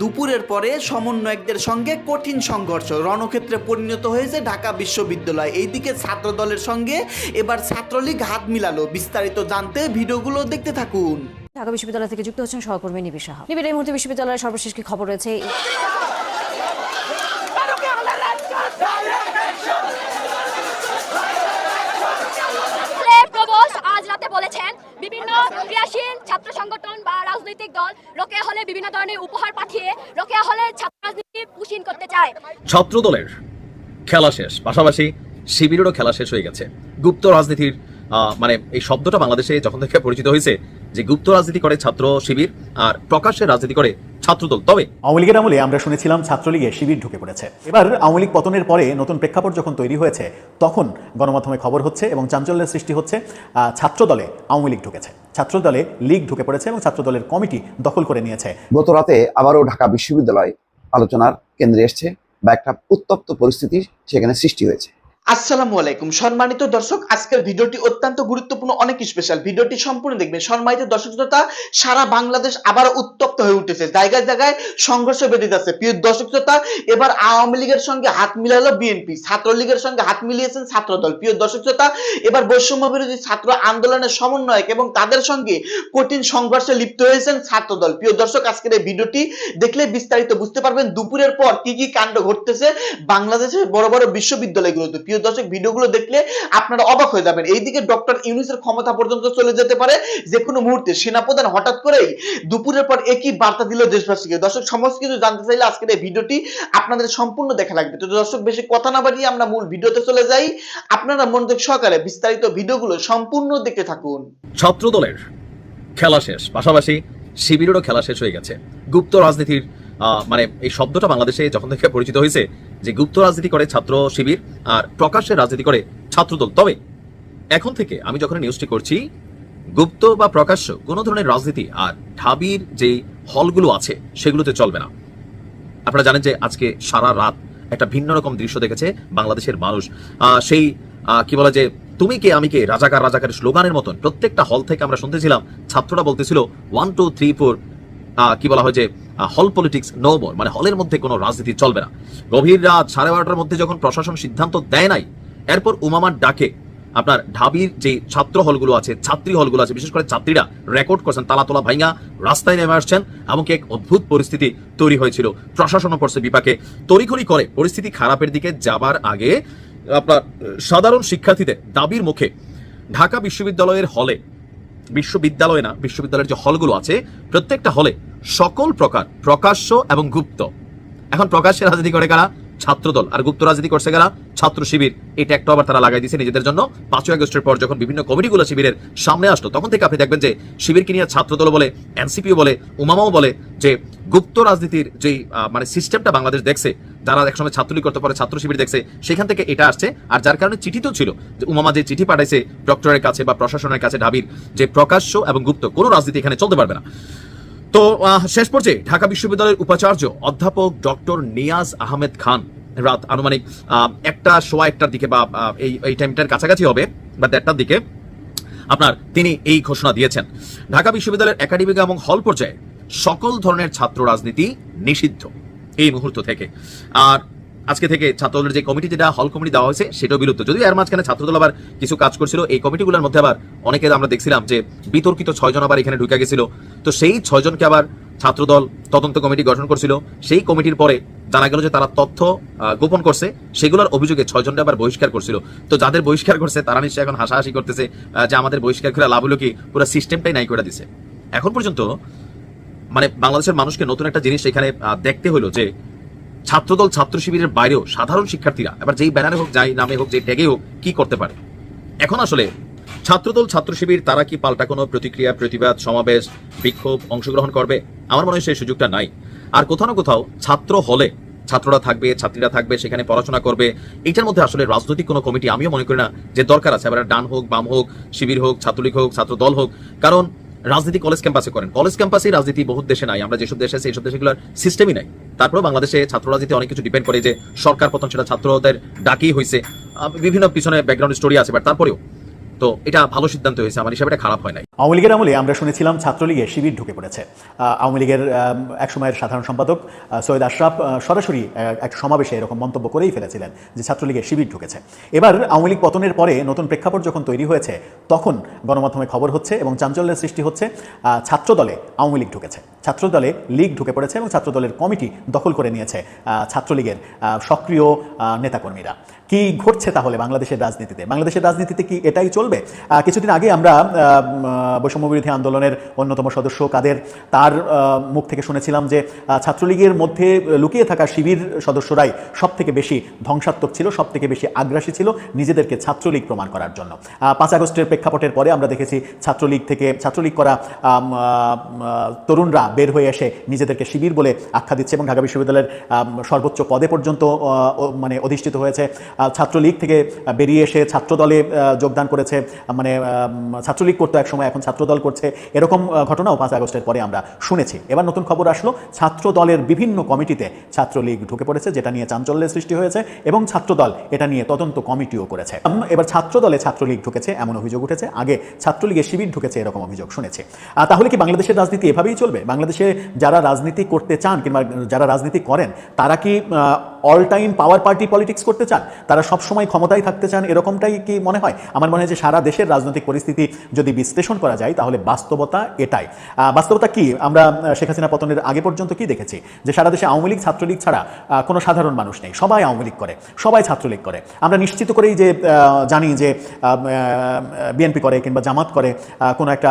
দুপুরের পরে সমন্বয়কদের সঙ্গে কঠিন সংঘর্ষ। রণক্ষেত্রে পরিণত হয়েছে ঢাকা বিশ্ববিদ্যালয়। এইদিকে ছাত্র দলের সঙ্গে এবার ছাত্রলীগ হাত মিলালো। বিস্তারিত জানতে ভিডিওগুলো দেখতে থাকুন। ঢাকা বিশ্ববিদ্যালয় থেকে যুক্ত হচ্ছেন সহকর্মী নিবিশাহ নিবিড় এই মুহূর্তে বিশ্ববিদ্যালয়ের সর্বশেষ কি খবর রয়েছে? বলেছেন, বিভিন্ন ক্রিয়াশীল ছাত্র সংগঠন বা রাজনৈতিক দল রোকেয়া হলে বিভিন্ন ধরনের উপহার পাঠিয়ে রোকেয়া হলে ছাত্র রাজনীতি পুষিন করতে চায়। ছাত্র দলের খেলা শেষ, পাশাপাশি শিবিরেরও খেলা শেষ হয়ে গেছে। গুপ্ত রাজনীতির মানে এই শব্দটা বাংলাদেশে যখন থেকে পরিচিত হয়েছে যে গুপ্ত রাজনীতি করে ছাত্র শিবির আর প্রকাশ্যে রাজনীতি করে ছাত্রদল। তবে আওয়ামী লীগের আমলে আমরা শুনেছিলাম ছাত্রলীগে শিবির ঢুকে পড়েছে। এবার আওয়ামী লীগ পতনের পরে নতুন প্রেক্ষাপট যখন তৈরি হয়েছে তখন গণমাধ্যমে খবর হচ্ছে এবং চাঞ্চল্যের সৃষ্টি হচ্ছে আহ, ছাত্রদলে আওয়ামী লীগ ঢুকেছে। ছাত্রদলে লীগ ঢুকে পড়েছে এবং ছাত্রদলের কমিটি দখল করে নিয়েছে। গত রাতে আবারও ঢাকা বিশ্ববিদ্যালয় আলোচনার কেন্দ্রে এসছে বা একটা উত্তপ্ত পরিস্থিতি সেখানে সৃষ্টি হয়েছে। আসসালামু আলাইকুম। সম্মানিত দর্শক, আজকের ভিডিওটি অত্যন্ত গুরুত্বপূর্ণ, অনেক স্পেশাল ভিডিওটি সম্পূর্ণ দেখবেন। সম্মানিত দর্শক শ্রোতা, সারা বাংলাদেশ আবার উত্তপ্ত হয়ে উঠেছে। জায়গায় জায়গায় সংঘর্ষ বেঁধে যাচ্ছে। প্রিয় দর্শক শ্রোতা, এবার আওয়ামী লীগের সঙ্গে হাত মিলালো বিএনপি ছাত্রলীগের সঙ্গে হাত মিলিয়েছেন ছাত্রদল। প্রিয় দর্শক শ্রোতা, এবার বৈষম্য বিরোধী ছাত্র আন্দোলনের সমন্বয়ক এবং তাদের সঙ্গে কঠিন সংঘর্ষে লিপ্ত হয়েছেন ছাত্রদল। প্রিয় দর্শক, আজকের এই ভিডিওটি দেখলে বিস্তারিত বুঝতে পারবেন দুপুরের পর কি কি কাণ্ড ঘটতেছে বাংলাদেশের বড় বড় বিশ্ববিদ্যালয়গুলোতে। প্রিয় দর্শক, ভিডিওগুলো দেখলে আপনারা অবাক হয়ে যাবেন। এইদিকে ডক্টর ইউনুসের ক্ষমতা পর্যন্ত চলে যেতে পারে যে কোনো মুহূর্তে। সেনাপ্রধান হঠাৎ করেই দুপুরের পর একই বার্তা দিল দেশবাসীকে। দর্শক, সমস্ত কিছু জানতে চাইলে আজকের এই ভিডিওটি আপনাদের সম্পূর্ণ দেখা লাগবে। তো দর্শক, বেশি কথা না বাড়িয়ে আমরা মূল ভিডিওতে চলে যাই। আপনারা মনোযোগ সহকারে বিস্তারিত ভিডিওগুলো সম্পূর্ণ দেখতে থাকুন। ছাত্রদলের খেলা শেষ। পাশাপাশি শিবিরেরও খেলা শেষ হয়ে গেছে। গুপ্ত রাজনীতির মানে এই শব্দটা বাংলাদেশে যখন থেকে পরিচিত হয়েছে যে গুপ্ত রাজনীতি করে ছাত্র শিবির আর প্রকাশ্যে রাজনীতি করে ছাত্রদল। তবে এখন থেকে আমি যখন নিউজটি করছি, গুপ্ত বা প্রকাশ্য কোনো ধরনের রাজনীতি আর ঢাবির যে হলগুলো আছে সেগুলোতে চলবে না। আপনারা জানেন যে আজকে সারা রাত একটা ভিন্ন রকম দৃশ্য দেখেছে বাংলাদেশের মানুষ। সেই কি বলে যে, তুমি কে, আমি কে? রাজাকার রাজাকার স্লোগানের মতন প্রত্যেকটা হল থেকে আমরা শুনতেছিলাম, ছাত্ররা বলতেছিল ওয়ান টু থ্রি ফোর কি বলা হয় যে হল পলিটিক্স নো মোর মানে হলের মধ্যে কোনো রাজনীতি চলবে না। গভীর রাত সাড়ে বারোটার মধ্যে যখন প্রশাসন সিদ্ধান্ত দেয় নাই, এরপর উমামার ডাকে, আপনার ঢাবির যে ছাত্র হলগুলো আছে, ছাত্রী হলগুলো আছে, বিশেষ করে ছাত্রীরা রেকর্ড করছেন তালা তোলা ভাইঙ্গা রাস্তায় নেমে আসছেন, এমনকি এক অদ্ভুত পরিস্থিতি তৈরি হয়েছিল। প্রশাসনও পড়ছে বিপাকে। তড়িঘড়ি করে পরিস্থিতি খারাপের দিকে যাবার আগে আপনার সাধারণ শিক্ষার্থীদের দাবির মুখে ঢাকা বিশ্ববিদ্যালয়ের হলে বিশ্ববিদ্যালয় না, বিশ্ববিদ্যালয়ের যে হলগুলো আছে, প্রত্যেকটা হলে সকল প্রকার প্রকাশ্য এবং গুপ্ত। এখন প্রকাশ্যে রাজনীতি করে কারা? ছাত্রদল আর গুপ্ত রাজনীতি করছে কারা ছাত্র শিবির। এটা একটা আবার তারা লাগাই দিয়েছে নিজেদের জন্য। পাঁচই আগস্টের পর যখন বিভিন্ন কমিটিগুলো শিবিরের সামনে আসলো, তখন থেকে আপনি দেখবেন যে শিবিরকে নিয়ে ছাত্রদল বলে, এনসিপিও বলে, উমামাও বলে যে গুপ্ত রাজনীতির যেই মানে সিস্টেমটা বাংলাদেশ দেখছে, যারা একসময় ছাত্রলীগ করতে পারে, ছাত্র শিবির দেখছে, সেখান থেকে এটা আসছে। আর যার কারণে চিঠি তো ছিল যে উমামা যে চিঠি পাঠাইছে ডক্টরের কাছে বা প্রশাসনের কাছে ঢাবির যে প্রকাশ্য এবং গুপ্ত কোনো রাজনীতি এখানে চলতে পারবে না। তো শেষ পর্যায়ে ঢাকা বিশ্ববিদ্যালয়ের উপাচার্য অধ্যাপক ডক্টর নিয়াজ আহমেদ খান, রাত আনুমানিক একটা সোয়া একটার দিকে বা এই এই টাইমটার কাছাকাছি হবে, বা দেড়টার দিকে, আপনার তিনি এই ঘোষণা দিয়েছেন। ঢাকা বিশ্ববিদ্যালয়ের একাডেমিক এবং হল পর্যায়ে সকল ধরনের ছাত্র রাজনীতি নিষিদ্ধ এই মুহূর্ত থেকে। আর আজকে থেকে ছাত্রদলের যে কমিটি যেটা হল কমিটি দেওয়া হয়েছে, সেটাও বিলুপ্ত। যদিও এর মাঝখানে ছাত্রদল আবার কিছু কাজ করছিল, এই কমিটিগুলোর মধ্যে আবার অনেকে আমরা দেখছিলাম যে বিতর্কিত ছয়জন আবার এখানে ঢুকে গেছিল। তো সেই ছয়জনকে আবার ছাত্রদল তদন্ত কমিটি গঠন করছিল। সেই কমিটির পরে জানা গেল যে তারা তথ্য গোপন করছে। সেগুলোর অভিযোগে ছয়জনকে আবার বহিষ্কার করছিল। তো যাদের বহিষ্কার করছে, তারা নিশ্চয়ই এখন হাসাহাসি করতেছে যে আমাদের বহিষ্কার করে লাভ হলো কি পুরো সিস্টেমটাই নাই করে দিছে। এখন পর্যন্ত মানে বাংলাদেশের মানুষকে নতুন একটা জিনিস এখানে দেখতে হলো যে ছাত্রদল ছাত্র শিবিরের বাইরেও সাধারণ শিক্ষার্থীরা, এবার যেই ব্যানারে হোক, যাই নামে হোক, যে ট্যাগে হোক, কি করতে পারে? এখন আসলে ছাত্রদল ছাত্র শিবির, তারা কি পাল্টা কোনো প্রতিক্রিয়া, প্রতিবাদ, সমাবেশ, বিক্ষোভ অংশগ্রহণ করবে? আমার মনে হয় সেই সুযোগটা নাই। আর কোথাও না কোথাও ছাত্র হলে, ছাত্ররা থাকবে, ছাত্রীরা থাকবে, সেখানে পড়াশোনা করবে, এটার মধ্যে আসলে রাজনৈতিক কোনো কমিটি, আমিও মনে করি না যে দরকার আছে। এবার ডান হোক, বাম হোক, শিবির হোক, ছাত্রলীগ হোক ছাত্র দল হোক, কারণ রাজনীতি কলেজ ক্যাম্পাসে করেন। কলেজ ক্যাম্পাসে রাজনীতি বহু দেশে নাই। আমরা যেসব দেশে সেই সব দেশগুলোর সিস্টেমই নাই। তারপরেও বাংলাদেশে ছাত্র রাজনীতি অনেক কিছু ডিপেন্ড করে যে সরকার পতন সেটা ছাত্রদের ডাকেই হয়েছে বিভিন্ন পিছনে ব্যাকগ্রাউন্ড স্টোরি আছে বাট তারপরেও তো এটা ভালো সিদ্ধান্ত হয়েছে, আমার হিসাবে এটা খারাপ হয় নাই। আওয়ামী লীগের আমলে আমরা শুনেছিলাম ছাত্রলীগে শিবির ঢুকে পড়েছে। আওয়ামী লীগের একসময়ের সাধারণ সম্পাদক সৈয়দ আশরাফ সরাসরি এক সমাবেশে এরকম মন্তব্য করেই ফেলেছিলেন যে ছাত্রলীগে শিবির ঢুকেছে। এবার আওয়ামী লীগ পতনের পরে নতুন প্রেক্ষাপট যখন তৈরি হয়েছে, তখন গণমাধ্যমে খবর হচ্ছে এবং চাঞ্চল্যের সৃষ্টি হচ্ছে ছাত্রদলে আওয়ামী লীগ ঢুকেছে। ছাত্রদলে লীগ ঢুকে পড়েছে এবং ছাত্রদলের কমিটি দখল করে নিয়েছে ছাত্রলীগের সক্রিয় নেতাকর্মীরা। কি ঘটছে তাহলে বাংলাদেশের রাজনীতিতে? বাংলাদেশের রাজনীতিতে কি এটাই চলবে? আহ, কিছুদিন আগে আমরা আহ, উম, আহ, বৈষম্য বিরোধী আন্দোলনের অন্যতম সদস্য কাদের তার মুখ থেকে শুনেছিলাম যে ছাত্রলীগের মধ্যে লুকিয়ে থাকা শিবির সদস্যরাই সব থেকে বেশি ধ্বংসাত্মক ছিল সব থেকে বেশি আগ্রাসী ছিল নিজেদেরকে ছাত্রলীগ প্রমাণ করার জন্য। পাঁচ আগস্টের প্রেক্ষাপটের পরে আমরা দেখেছি ছাত্রলীগ থেকে ছাত্রলীগ করা তরুণরা বের হয়ে এসে নিজেদেরকে শিবির বলে আখ্যা দিচ্ছে এবং ঢাকা বিশ্ববিদ্যালয়ের সর্বোচ্চ পদে পর্যন্ত মানে অধিষ্ঠিত হয়েছে। ছাত্রলীগ থেকে বেরিয়ে এসে ছাত্রদলে যোগদান করেছে। মানে ছাত্রলীগ করতো এক সময় এখন ছাত্রদল করছে, এরকম ঘটনাও পাঁচ আগস্টের পরে আমরা শুনেছি। এবার নতুন খবর আসলো, ছাত্রদলের বিভিন্ন কমিটিতে ছাত্রলীগ ঢুকে পড়েছে, যেটা নিয়ে চাঞ্চল্যের সৃষ্টি হয়েছে, এবং ছাত্রদল এটা নিয়ে তদন্ত কমিটিও করেছে। এবার ছাত্রদলে ছাত্রলীগ ঢুকেছে, এমন অভিযোগ উঠেছে, আগে ছাত্রলীগের শিবির ঢুকেছে, এরকম অভিযোগ শুনেছে। তাহলে কি বাংলাদেশের রাজনীতি এভাবেই চলবে? বাংলাদেশে যারা রাজনীতি করতে চান, কিংবা যারা রাজনীতি করেন, তারা কি all time power party politics করতে চান, তারা সবসময় ক্ষমতায় থাকতে চান, এরকমটাই কি মনে হয়? আমার মনে হয় যে সারা দেশের রাজনৈতিক পরিস্থিতি যদি বিশ্লেষণ করা যায়, তাহলে বাস্তবতা এটাই। বাস্তবতা কি? আমরা শেখ হাসিনা পতনের আগে পর্যন্ত কি দেখেছি? যে সারা দেশে আওয়ামী লীগ, ছাত্রলীগ ছাড়া কোনো সাধারণ মানুষ নেই। সবাই আওয়ামী লীগ করে, সবাই ছাত্রলীগ করে। আমরা নিশ্চিত করেই যে জানি যে বিএনপি করে কিংবা জামাত করে কোনো একটা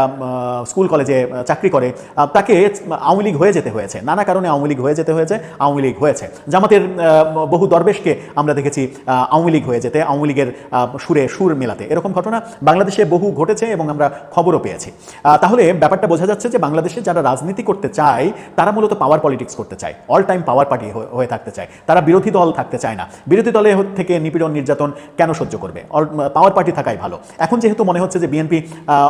স্কুল, কলেজে চাকরি করে তাকে আওয়ামী লীগ হয়ে যেতে হয়েছে। নানা কারণে আওয়ামী লীগ হয়ে যেতে হয়েছে, আওয়ামী লীগ হয়েছে। জামাতের বহু দরবেশকে আমরা দেখেছি আওয়ামী লীগ হয়ে যেতে, আওয়ামী লীগের সুরে সুর মেলাতে। এরকম ঘটনা বাংলাদেশে বহু ঘটেছে এবং আমরা খবরও পেয়েছি। তাহলে ব্যাপারটা বোঝা যাচ্ছে যে বাংলাদেশে যারা রাজনীতি করতে চায়, তারা মূলত পাওয়ার পলিটিক্স করতে চায়। অল টাইম পাওয়ার পার্টি হয়ে থাকতে চায়। তারা বিরোধী দল থাকতে চায় না। বিরোধী দলে থেকে নিপীড়ন, নির্যাতন কেন সহ্য করবে? পাওয়ার পার্টি থাকাই ভালো। এখন যেহেতু মনে হচ্ছে যে বিএনপি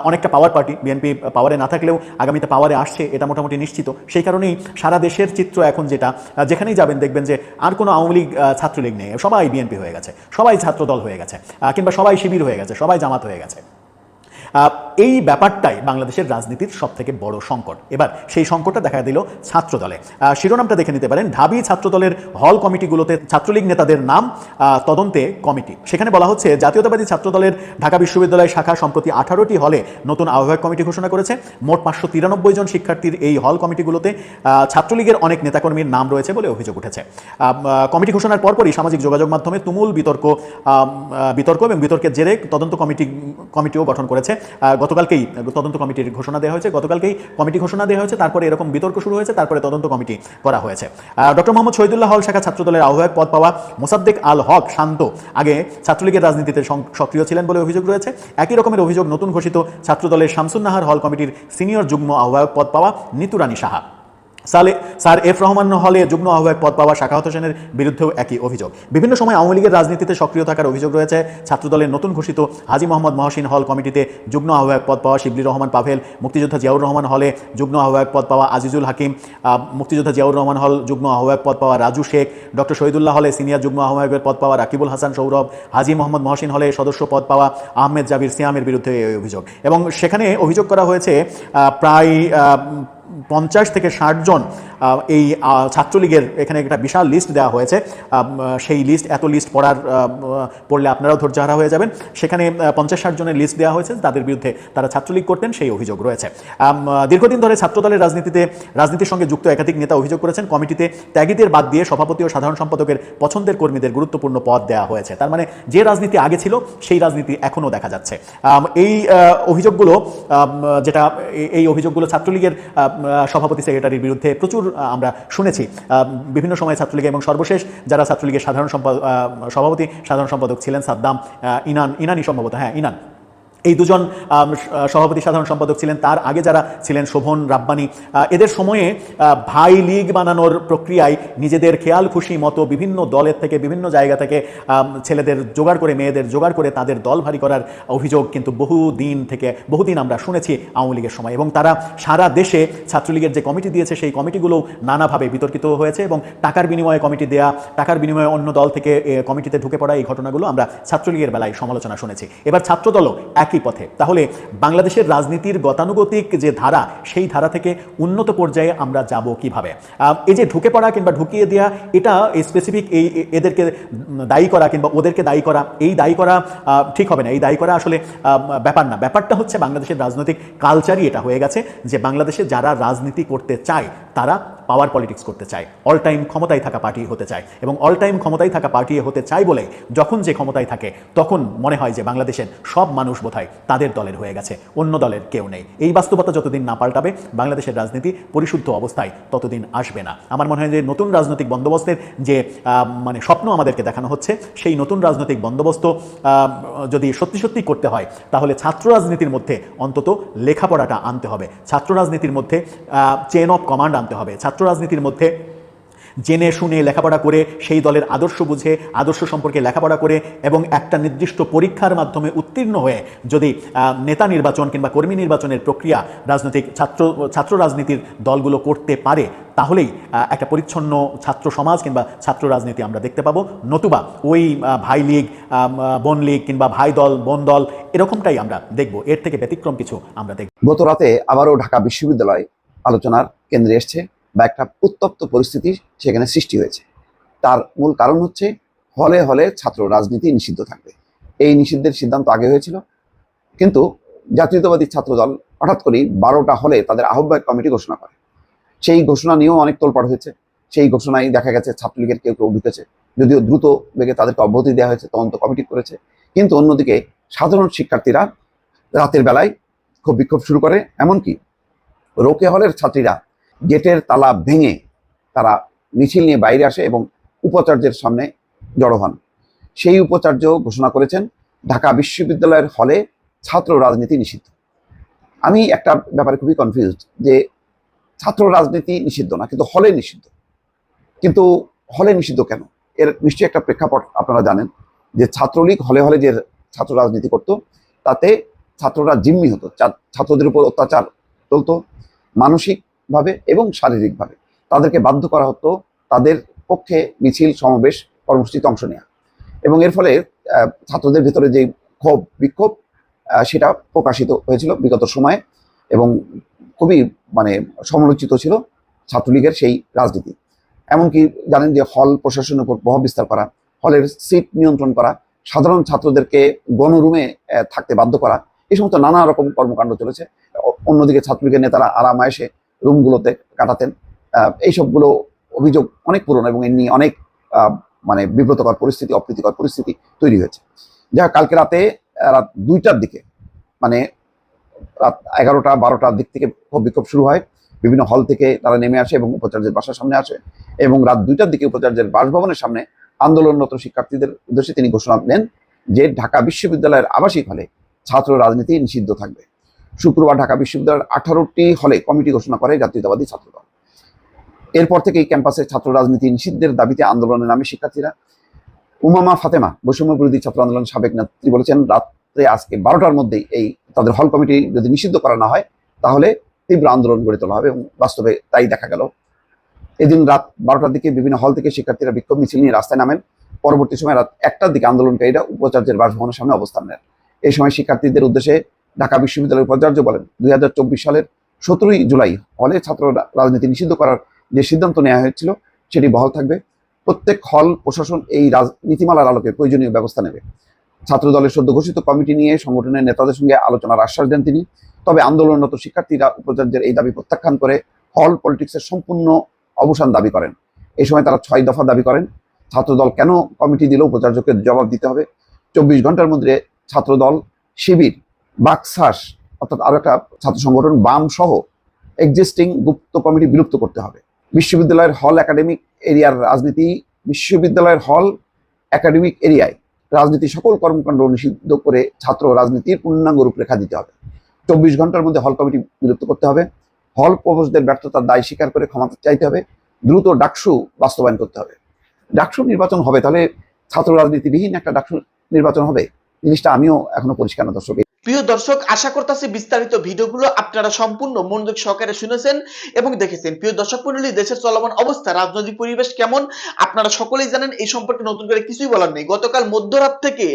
অনেকটা পাওয়ার পার্টি বিএনপি পাওয়ারে না থাকলেও আগামীতে পাওয়ারে আসছে, এটা মোটামুটি নিশ্চিত। সেই কারণেই সারা দেশের চিত্র এখন যেটা যেখানেই যাবেন দেখবেন যে আর কোনো আওয়ামী লীগ ছাত্রলীগ নেই। সবাই বিএনপি হয়ে গেছে। সবাই ছাত্রদল হয়ে গেছে। কিংবা সবাই শিবির হয়ে গেছে। সবাই জামাত হয়ে গেছে। এই ব্যাপারটাই বাংলাদেশের রাজনীতির সব থেকে বড় সংকট। এবার সেই সংকটটা দেখা দিল ছাত্রদলে। শিরোনামটা দেখে নিতে পারেন। ঢাবি ছাত্রদলের হল কমিটিগুলোতে ছাত্রলীগ নেতাদের নাম তদন্তে কমিটি। সেখানে বলা হচ্ছে, জাতীয়তাবাদী ছাত্রদলের ঢাকা বিশ্ববিদ্যালয় শাখা সম্প্রতি আঠারোটি হলে নতুন আহ্বায়ক কমিটি ঘোষণা করেছে। মোট পাঁচশো তিরানব্বই জন শিক্ষার্থীর এই হল কমিটিগুলোতে ছাত্রলীগের অনেক নেতাকর্মীর নাম রয়েছে বলে অভিযোগ উঠেছে। কমিটি ঘোষণার পরপরই সামাজিক যোগাযোগ মাধ্যমে তুমুল বিতর্ক বিতর্ক এবং বিতর্কের জেরে তদন্ত কমিটি, কমিটিও গঠন করেছে। গতকালকেই তদন্ত কমিটির ঘোষণা দেওয়া হয়েছে। গতকালকেই কমিটি ঘোষণা দেওয়া হয়েছে, তারপরে এরকম বিতর্ক শুরু হয়েছে, তারপরে তদন্ত কমিটি করা হয়েছে। ডক্টর মোহাম্মদ শহীদুল্লাহ হল শাখা ছাত্রদলের আহ্বায়ক পদ পাওয়া মোসাদ্দেক আল হক শান্ত আগে ছাত্রলীগের রাজনীতিতে সক্রিয় ছিলেন বলে অভিযোগ রয়েছে। একই রকমের অভিযোগ নতুন ঘোষিত ছাত্রদলের শামসুন্নাহার হল কমিটির সিনিয়র যুগ্ম আহ্বায়ক পদ পাওয়া নিতুরানী সাহা। সালে স্যার এফ রহমান হলে যুগ্ম আহ্বায়ক পদ পাওয়া শাখাহত সেনের বিরুদ্ধেও একই অভিযোগ। বিভিন্ন সময় আওয়ামী লীগের রাজনীতিতে সক্রিয় থাকার অভিযোগ রয়েছে। ছাত্রদলের নতুন ঘোষিত হাজি মোহাম্মদ মহসিন হল কমিটিতে যুগ্ম আহ্বায়ক পদ পাওয়া শিবলি রহমান পাভেল, মুক্তিযোদ্ধা জিয়াউর রহমান হলে যুগ্ম আহ্বায়ক পদ পাওয়া আজিজুল হাকিম মুক্তিযোদ্ধা জিয়াউর রহমান হল যুগ্ম আহ্বায়ক পদ পাওয়া রাজু শেখ, ডক্টর শহীদুল্লাহ হলে সিনিয়র যুগ্ম আহ্বায়কের পদ পাওয়া রাকিবুল হাসান সৌরভ, হাজি মোহাম্মদ মহসিন হলে সদস্য পদ পাওয়া আহমেদ জাবির সিয়ামের বিরুদ্ধে এই অভিযোগ। এবং সেখানে অভিযোগ করা হয়েছে প্রায় পঞ্চাশ থেকে ষাট জন এই ছাত্রলীগের এখানে একটা বিশাল লিস্ট দেওয়া হয়েছে। সেই লিস্ট এত লিস্ট পড়ার পড়লে আপনারাও ধৈর্যহারা হয়ে যাবেন। সেখানে পঞ্চাশ ষাট জনের লিস্ট দেওয়া হয়েছে। তাদের বিরুদ্ধে তারা ছাত্রলীগ করতেন, সেই অভিযোগ রয়েছে। দীর্ঘদিন ধরে ছাত্রদলের রাজনীতিতে, রাজনীতির সঙ্গে যুক্ত একাধিক নেতা অভিযোগ করেছেন। কমিটিতে ত্যাগীদের বাদ দিয়ে সভাপতি ও সাধারণ সম্পাদকের পছন্দের কর্মীদের গুরুত্বপূর্ণ পদ দেওয়া হয়েছে। তার মানে যে রাজনীতি আগে ছিল, সেই রাজনীতি এখনও দেখা যাচ্ছে। এই অভিযোগগুলো যেটা এই- অভিযোগগুলো ছাত্রলীগের সভাপতি, সেক্রেটারির বিরুদ্ধে প্রচুর আমরা শুনেছি। বিভিন্ন সময় ছাত্রলীগ এবং সর্বশেষ যারা ছাত্রলীগের সাধারণ সম্পাদক সভাপতি, সাধারণ সম্পাদক ছিলেন সাদ্দাম ইনান ইনানি সম্ভবত হ্যাঁ ইনান। এই দুজন সভাপতি সাধারণ সম্পাদক ছিলেন, তার আগে যারা ছিলেন শোভন, রাব্বানি এদের সময়ে ভাই লীগ বানানোর প্রক্রিয়ায় নিজেদের খেয়াল, খুশি মতো বিভিন্ন দলের থেকে, বিভিন্ন জায়গা থেকে ছেলেদের জোগাড় করে, মেয়েদের জোগাড় করে তাদের দল ভারী করার অভিযোগ কিন্তু বহু দিন থেকে, বহুদিন আমরা শুনেছি আওয়ামী লীগের সময়। এবং তারা সারা দেশে ছাত্রলীগের যে কমিটি দিয়েছে, সেই কমিটিগুলো নানাভাবে বিতর্কিত হয়েছে এবং টাকার বিনিময়ে কমিটি দেয়া, টাকার বিনিময়ে অন্য দল থেকে কমিটিতে ঢুকে পড়া এই ঘটনাগুলো আমরা ছাত্রলীগের বেলায় সমালোচনা শুনেছি। এবার ছাত্রদলও একই একই পথে। তাহলে বাংলাদেশের রাজনীতির গতানুগতিক যে ধারা, সেই ধারা থেকে উন্নত পর্যায়ে আমরা যাব কীভাবে? এই যে ঢুকে পড়া কিংবা ঢুকিয়ে দেওয়া এটা স্পেসিফিক এই এদেরকে দায়ী করা কিংবা ওদেরকে দায়ী করা, এই দায়ী করা ঠিক হবে না। এই দায়ী করা আসলে ব্যাপার না। ব্যাপারটা হচ্ছে বাংলাদেশের রাজনৈতিক কালচারই এটা হয়ে গেছে যে বাংলাদেশে যারা রাজনীতি করতে চায় তারা পাওয়ার পলিটিক্স করতে চায়। অল টাইম ক্ষমতায় থাকা পার্টি হতে চায় এবং অল টাইম ক্ষমতায় থাকা পার্টি হতে চায় বলে যখন যে ক্ষমতায় থাকে, তখন মনে হয় যে বাংলাদেশের সব মানুষ বোধহয় তাদের দলের হয়ে গেছে, অন্য দলের কেউ নেই। এই বাস্তবতা যতদিন না পাল্টাবে, বাংলাদেশের রাজনীতি পরিশুদ্ধ অবস্থায় ততদিন আসবে না। আমার মনে হয় যে নতুন রাজনৈতিক বন্দোবস্তের যে মানে স্বপ্ন আমাদেরকে দেখানো হচ্ছে, সেই নতুন রাজনৈতিক বন্দোবস্ত যদি সত্যি সত্যি করতে হয়, তাহলে ছাত্র রাজনীতির মধ্যে অন্তত লেখাপড়াটা আনতে হবে। ছাত্র রাজনীতির মধ্যে চেন অফ কমান্ড আনতে হবে। ছাত্র রাজনীতির মধ্যে জেনে শুনে লেখাপড়া করে সেই দলের আদর্শ বুঝে, আদর্শ সম্পর্কে লেখাপড়া করে এবং একটা নির্দিষ্ট পরীক্ষার মাধ্যমে উত্তীর্ণ হয়ে যদি নেতা নির্বাচন কিংবা কর্মী নির্বাচনের প্রক্রিয়া রাজনৈতিক ছাত্র ছাত্র রাজনীতির দলগুলো করতে পারে, তাহলেই একটা পরিচ্ছন্ন ছাত্র সমাজ কিংবা ছাত্র রাজনীতি আমরা দেখতে পাবো। নতুবা ওই ভাই লীগ বোন লীগ কিংবা ভাই দল, বন দল, এরকমটাই আমরা দেখব। এর থেকে ব্যতিক্রম কিছু আমরা দেখব। গত রাতে আবারও ঢাকা বিশ্ববিদ্যালয় আলোচনার কেন্দ্রে এসছে বা একটা উত্তপ্ত পরিস্থিতি সেখানে সৃষ্টি হয়েছে। তার মূল কারণ হচ্ছে হলে হলে ছাত্র রাজনীতি নিষিদ্ধ থাকবে। এই নিষিদ্ধের সিদ্ধান্ত আগে হয়েছিল। কিন্তু জাতীয়তাবাদী ছাত্র দল হঠাৎ করেই বারোটা হলে তাদের আহ্বায়ক কমিটি ঘোষণা করে। সেই ঘোষণা নিয়েও অনেক তোলপাড় হয়েছে। সেই ঘোষণায় দেখা গেছে ছাত্রলীগের কেউ কেউ ঢুকেছে। যদিও দ্রুত বেগে তাদেরকে অব্যাহতি দেওয়া হয়েছে, তদন্ত কমিটি করেছে। কিন্তু অন্যদিকে সাধারণ শিক্ষার্থীরা রাতের বেলায় খুব বিক্ষোভ শুরু করে। এমনকি রোকে হলের ছাত্রীরা গেটের তালা ভেঙে তারা মিছিল নিয়ে বাইরে আসে এবং উপাচার্যের সামনে জড়ো হন। সেই উপাচার্য ঘোষণা করেছেন, ঢাকা বিশ্ববিদ্যালয়ের হলে ছাত্র রাজনীতি নিষিদ্ধ। আমি একটা ব্যাপারে খুবই কনফিউজ যে ছাত্র রাজনীতি নিষিদ্ধ না, কিন্তু হলে নিষিদ্ধ। কিন্তু হলে নিষিদ্ধ কেন? এর নিশ্চয়ই একটা প্রেক্ষাপট আপনারা জানেন যে ছাত্রলীগ হলে হলে যে ছাত্র রাজনীতি করত, তাতে ছাত্ররা জিম্মি হতো ছাত্রদের উপর অত্যাচার চলতো মানসিকভাবে এবং শারীরিকভাবে। তাদেরকে বাধ্য করা হতো তাদের পক্ষে মিছিল, সমাবেশ, কর্মসূচিতে অংশ নেওয়া এবং এর ফলে ছাত্রদের ভিতরে যে ক্ষোভ, বিক্ষোভ সেটা প্রকাশিত হয়েছিল বিগত সময়ে এবং খুবই মানে সমালোচিত ছিল ছাত্রলীগের সেই রাজনীতি। এমনকি জানেন যে হল প্রশাসনের উপর প্রভাব বিস্তার করা, হলের সিট নিয়ন্ত্রণ করা, সাধারণ ছাত্রদেরকে গণরুমে থাকতে বাধ্য করা এই সমস্ত নানা রকম কর্মকাণ্ড চলেছে। অন্যদিকে ছাত্রলীগের নেতারা আরামে এসে রুমগুলোতে কাটাতেন। এইসবগুলো অভিযোগ অনেক পুরনো এবং এর নিয়ে অনেক মানে বিব্রতকর পরিস্থিতি, অপ্রীতিকর পরিস্থিতি তৈরি হয়েছে। যা কালকে রাতে রাত দুইটার দিকে মানে রাত এগারোটা, বারোটার দিক থেকে ক্ষোভ বিক্ষোভ শুরু হয়। বিভিন্ন হল থেকে তারা নেমে আসে এবং উপাচার্যের বাসার সামনে আসে এবং রাত দুইটার দিকে উপাচার্যের বাসভবনের সামনে আন্দোলনরত শিক্ষার্থীদের উদ্দেশ্যে তিনি ঘোষণা দেন যে ঢাকা বিশ্ববিদ্যালয়ের আবাসিক হলে ছাত্র রাজনীতি নিষিদ্ধ থাকবে। শুক্রবার ঢাকা বিশ্ববিদ্যালয়ের আঠারোটি হলে কমিটি ঘোষণা করে জাতীয়তাবাদী ছাত্রদল। এরপর থেকেই ক্যাম্পাসে ছাত্র রাজনীতি নিষিদ্ধের দাবিতে আন্দোলনের নামে শিক্ষার্থীরা। উমামা ফাতেমা, বৈষম্য বিরোধী ছাত্র আন্দোলন সাবেক নেত্রী বলেছেন, রাত্রে আজকে বারোটার মধ্যেই এই তাদের হল কমিটি যদি নিষিদ্ধ করা না হয়, তাহলে তীব্র আন্দোলন গড়ে তোলা হবে এবং বাস্তবে তাই দেখা গেল। এদিন রাত বারোটার দিকে বিভিন্ন হল থেকে শিক্ষার্থীরা বিক্ষোভ মিছিল নিয়ে রাস্তায় নামেন। পরবর্তী সময় রাত একটার দিকে আন্দোলনকারীরা উপাচার্যের বাসভবনের সামনে অবস্থান নেন। এই সময় শিক্ষার্থীদের উদ্দেশ্যে ঢাকা বিশ্ববিদ্যালয়ের উপাচার্য বলেন, দুই হাজার চব্বিশ সালের সতেরোই জুলাই হলে ছাত্র রাজনীতি নিষিদ্ধ করার যে সিদ্ধান্ত নেওয়া হয়েছিল, সেটি বহাল থাকবে। প্রত্যেক হল প্রশাসন এই নীতিমালার আলোকে প্রয়োজনীয় ব্যবস্থা নেবে। ছাত্র দলের সদ্য ঘোষিত কমিটি নিয়ে সংগঠনের নেতাদের সঙ্গে আলোচনার আশ্বাস দেন তিনি। তবে আন্দোলনরত শিক্ষার্থীরা উপাচার্যের এই দাবি প্রত্যাখ্যান করে হল পলিটিক্সের সম্পূর্ণ অবসান দাবি করেন। এই সময় তারা ছয় দফা দাবি করেন, ছাত্রদল কেন কমিটি দিল, উপাচার্যকে জবাব দিতে হবে। চব্বিশ ঘণ্টার মধ্যে ছাত্রদল, শিবির বাকসাস, অর্থাৎ আরও একটা ছাত্র সংগঠন, বাম সহ এক্সিস্টিং গুপ্ত কমিটি বিলুপ্ত করতে হবে। বিশ্ববিদ্যালয়ের হল একাডেমিক এরিয়ার রাজনীতি, বিশ্ববিদ্যালয়ের হল একাডেমিক এরিয়ায় রাজনীতি সকল কর্মকাণ্ড নিষিদ্ধ করে ছাত্র রাজনীতির পূর্ণাঙ্গ রূপরেখা দিতে হবে। চব্বিশ ঘণ্টার মধ্যে হল কমিটি বিলুপ্ত করতে হবে। হল প্রবোসদের ব্যর্থতার দায় স্বীকার করে ক্ষমা চাইতে হবে। দ্রুত ডাকসু বাস্তবায়ন করতে হবে। ডাকসু নির্বাচন হবে, তাহলে ছাত্র রাজনীতিবিহীন একটা ডাকসু নির্বাচন হবে। জিনিসটা আমিও এখনও পরিষ্কার না প্রিয় দর্শক, আশা করতেছি বিস্তারিত ভিডিওগুলো আপনারা সম্পূর্ণ মনোযোগ সহকারে শুনেছেন এবং দেখেছেন। প্রিয় দর্শক মন্ডলী দেশের চলমান অবস্থা, রাজনৈতিক পরিবেশ কেমন, আপনারা সকলেই জানেন এই সম্পর্কে নতুন করে কিছুই বলার নেই। গতকাল মধ্যরাত থেকে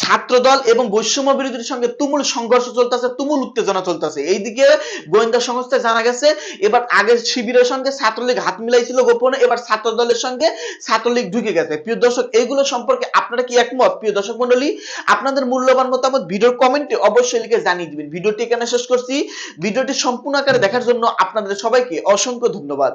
ছাত্রদল এবং বৈষম্য বিরোধীর সঙ্গে তুমুল সংঘর্ষ চলতেছে, তুমুল উত্তেজনা চলতেছে। এইদিকে গোয়েন্দা সংস্থায় জানা গেছে, এবার আগের শিবিরের সঙ্গে ছাত্রলীগ হাত মিলাইছিল গোপনে, এবার ছাত্র দলের সঙ্গে ছাত্রলীগ ঢুকে গেছে। প্রিয় দর্শক, এইগুলো সম্পর্কে আপনারা কি একমত? প্রিয় দর্শক মন্ডলী আপনাদের মূল্যবান মতামত ভিডিওর কমেন্টে অবশ্যই লিখে জানিয়ে দিবেন। ভিডিওটি এখানে শেষ করছি। ভিডিওটি সম্পূর্ণ আকারে দেখার জন্য আপনাদের সবাইকে অসংখ্য ধন্যবাদ।